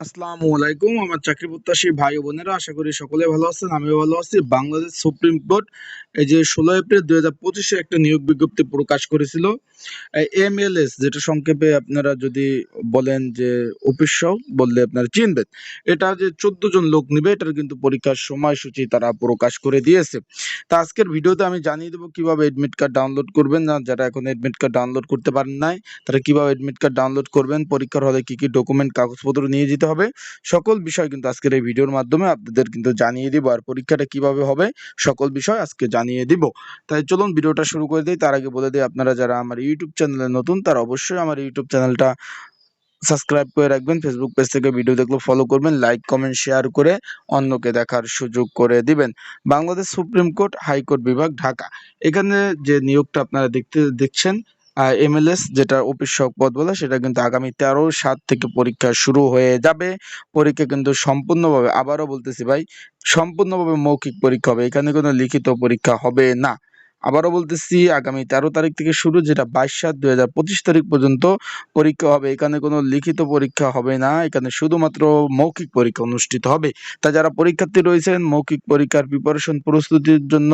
আসসালামু আলাইকুম, আমার চাকরি প্রত্যাশী ভাই ও বোনেরা, আশা করি সকলে ভালো আছেন, আমিও ভালো আছি। বাংলাদেশ সুপ্রিম কোর্ট এই যে ষোলো এপ্রিল দুই হাজার পঁচিশে একটা নিয়োগ বিজ্ঞপ্তি প্রকাশ করেছিল। এমএলএস যেটা সংক্ষেপে আপনারা যদি বলেন যে অফিস বললে আপনারা চিনবেন, এটা যে চোদ্দ জন লোক নিবে, এটার কিন্তু পরীক্ষার সময়সূচি তারা প্রকাশ করে দিয়েছে। তা আজকের ভিডিওতে আমি জানিয়ে দেবো কীভাবে এডমিট কার্ড ডাউনলোড করবেন, না যারা এখন এডমিট কার্ড ডাউনলোড করতে পারেন নাই, তারা কীভাবে এডমিট কার্ড ডাউনলোড করবেন, পরীক্ষার হলে কি কি ডকুমেন্ট কাগজপত্র নিয়ে যেতে হবে। সকল বিষয় কিন্তু আজকের এই ভিডিওর মাধ্যমে আপনাদের কিন্তু জানিয়ে দিব আর পরীক্ষাটা কীভাবে হবে সকল বিষয় আজকে জানিয়ে দিব। তাই চলুন ভিডিওটা শুরু করে দিই। তার আগে বলে দিই, আপনারা যারা আমার ইউটিউব চ্যানেলে নতুন, তারা অবশ্যই আমার ইউটিউব চ্যানেলটা সাবস্ক্রাইব করে রাখবেন। ফেসবুক পেজ থেকে ভিডিও দেখলে ফলো করবেন লাইক কমেন্ট শেয়ার করে অন্যকে দেখার সুযোগ করে দিবেন। বাংলাদেশ সুপ্রিম কোর্ট হাইকোর্ট বিভাগ, ঢাকা। এখানে যে নিয়োগটা আপনারা দেখতে দেখছেন এমএলএস যেটা অফিস সহক পদ বলে, সেটা কিন্তু আগামী তেরো সাত থেকে পরীক্ষা শুরু হয়ে যাবে। পরীক্ষা কিন্তু সম্পূর্ণভাবে, আবারও বলতেছি ভাই, সম্পূর্ণভাবে মৌখিক পরীক্ষা হবে। এখানে কোনো লিখিত পরীক্ষা হবে না। আবারও বলতেছি, আগামী তেরো তারিখ থেকে শুরু যেটা বাইশ সাত দুই হাজার পঁচিশ তারিখ পর্যন্ত পরীক্ষা হবে। এখানে কোনো লিখিত পরীক্ষা হবে না। এখানে শুধুমাত্র মৌখিক পরীক্ষা অনুষ্ঠিত হবে। তা যারা পরীক্ষার্থী রয়েছেন, মৌখিক পরীক্ষার প্রিপারেশন প্রস্তুতির জন্য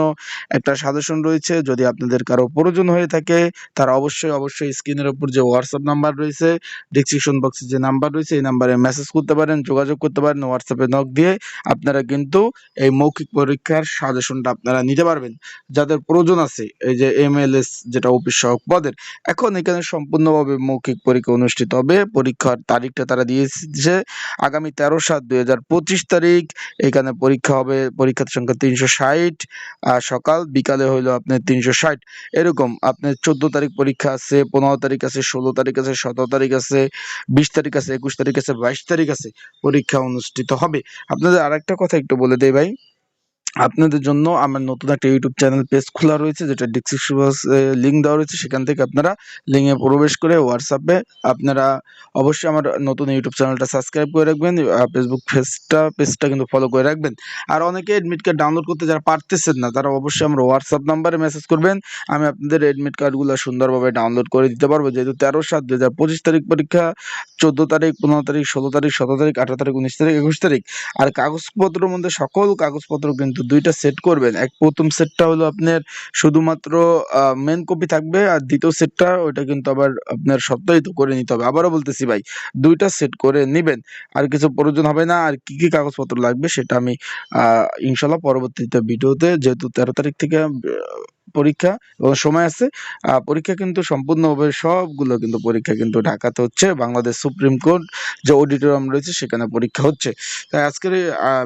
একটা সাজেশন রয়েছে। যদি আপনাদের কারও প্রয়োজন হয়ে থাকে, তারা অবশ্যই অবশ্যই স্ক্রিনের উপর যে হোয়াটসঅ্যাপ নাম্বার রয়েছে ডিসক্রিপশন বক্সে যে নাম্বার রয়েছে, এই নাম্বারে মেসেজ করতে পারেন, যোগাযোগ করতে পারেন হোয়াটসঅ্যাপে নক দিয়ে আপনারা কিন্তু এই মৌখিক পরীক্ষার সাজেশনটা আপনারা নিতে পারবেন। যাদের প্রয়োজন আছে, এই যে এমএলএস যেটা অফিস সহক পদের। এখন এখানে সম্পূর্ণভাবে মৌখিক পরীক্ষা অনুষ্ঠিত হবে। পরীক্ষার তারিখটা তারা দিয়েছে আগামী তেরো সাত দুই তারিখ। এখানে পরীক্ষা হবে পরীক্ষার সংখ্যা তিনশো ষাট সকাল বিকালে হইল আপনার তিনশো ষাট। এরকম আপনার চোদ্দ তারিখ পরীক্ষা আছে, পনেরো তারিখ আছে, ষোলো তারিখ আছে, সতেরো তারিখ আছে, বিশ তারিখ আছে, একুশ তারিখ আছে, বাইশ তারিখ আছে। পরীক্ষা অনুষ্ঠিত হবে। আপনাদের আরেকটা কথা একটু বলে দেই ভাই। আপনাদের জন্য আমার নতুন একটা ইউটিউব চ্যানেল পেজ খোলা রয়েছে, যেটা ডিসক্রিপশন লিঙ্ক দেওয়া রয়েছে। সেখান থেকে আপনারা লিঙ্কে প্রবেশ করে হোয়াটসঅ্যাপে আপনারা অবশ্যই আমার নতুন ইউটিউব চ্যানেলটা সাবস্ক্রাইব করে রাখবেন ফেসবুক পেজটা পেজটা কিন্তু ফলো করে রাখবেন। আর অনেকে এডমিট কার্ড ডাউনলোড করতে যারা পারতেছেন না, তারা অবশ্যই আমার হোয়াটসঅ্যাপ নাম্বারে মেসেজ করবেন। আমি আপনাদের এডমিট কার্ডগুলো সুন্দরভাবে ডাউনলোড করে দিতে পারব। যেহেতু তেরো সাত দু হাজার পঁচিশ তারিখ পরীক্ষা, চোদ্দ তারিখ, পনেরো তারিখ, ষোলো তারিখ, সতেরো তারিখ, আঠারো তারিখ, উনিশ তারিখ, একুশ তারিখ। আর কাগজপত্রের মধ্যে সকল কাগজপত্র কিন্তু দুইটা সেট করবেন। এক প্রথম সেটটা হলো আপনার শুধুমাত্র মেন কপি থাকবে আর দ্বিতীয় সেটটা ওইটা কিন্তু আবার আপনার সপ্তাহিত করে নিতে হবে। আবারও বলতেছি ভাই, দুইটা সেট করে নেবেন। আর কিছু প্রয়োজন হবে না। আর কি কি কাগজপত্র লাগবে সেটা আমি ইনশাল্লাহ পরবর্তীতে ভিডিওতে, যেহেতু তেরো তারিখ থেকে পরীক্ষা এবং সময় আছে। পরীক্ষা কিন্তু সম্পূর্ণভাবে সবগুলো কিন্তু পরীক্ষা কিন্তু ঢাকাতে হচ্ছে। বাংলাদেশ সুপ্রিম কোর্ট যে অডিটোরিয়াম রয়েছে সেখানে পরীক্ষা হচ্ছে। তাই আজকের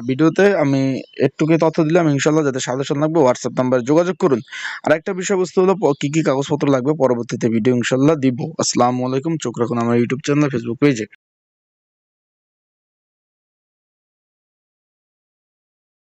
ভিডিওতে আমি একটুকে তথ্য দিলাম। ইনশাল্লাহ যাতে সাজেশন লাগবে হোয়াটসঅ্যাপ নাম্বারে যোগাযোগ করুন। আর একটা বিষয়বস্তু হলো কী কী কাগজপত্র লাগবে? পরবর্তীতে ভিডিও ইনশাল্লাহ দিব। আসসালামু আলাইকুম। চোখ রাখুন আমার ইউটিউব চ্যানেল ফেসবুক পেজে